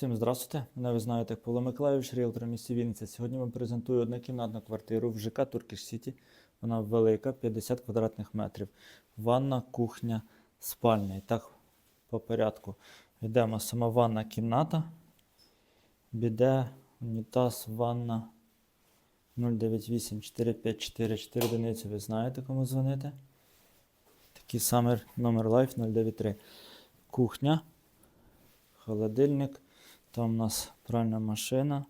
Всім здравствуйте. Мене ви знаєте Павло Миколаївич, ріелтор місті Вінниця. Сьогодні вам презентую однокімнатну квартиру в ЖК Туркіш Сіті. Вона велика, 50 квадратних метрів. Ванна, кухня, спальня. І так, по порядку. Йдемо сама ванна кімната. Біде, унітаз, ванна 098 454 4 одиниці. Ви знаєте, кому дзвонити. Такий самий номер Life 093. Кухня холодильник, там у нас пральна машина,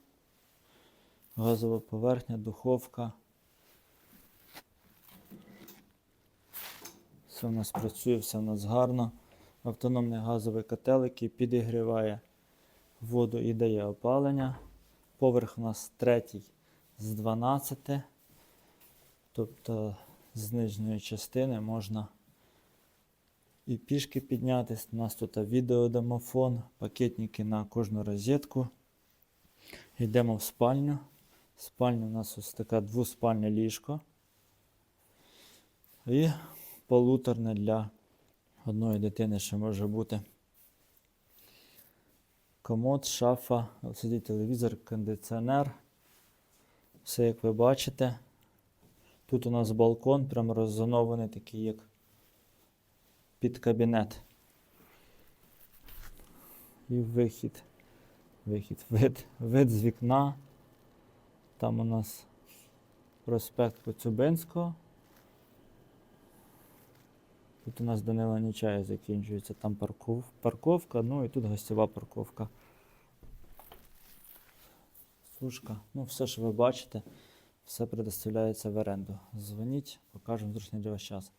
газова поверхня, духовка. Все у нас працює, все у нас гарно. Автономний газовий котел, який підігріває воду і дає опалення. Поверх у нас третій з 12. Тобто з нижньої частини можна і пішки піднятись. У нас тут відеодомофон, пакетники на кожну розетку. Йдемо в спальню. В спальні у нас ось така двоспальне ліжко. І полуторне для одної дитини ще може бути. Комод, шафа, LCD телевізор, кондиціонер. Все як ви бачите. Тут у нас балкон, прям роззонований такий, як під кабінет. І вихід. Вихід, вид, вид з вікна. Там у нас проспект Коцюбинського. Тут у нас Данила Нічая закінчується. Там парков, парковка, ну і тут гостєва парковка. Сушка. Ну, все, що ви бачите, все предоставляється в оренду. Дзвоніть, покажемо зручний для вас час.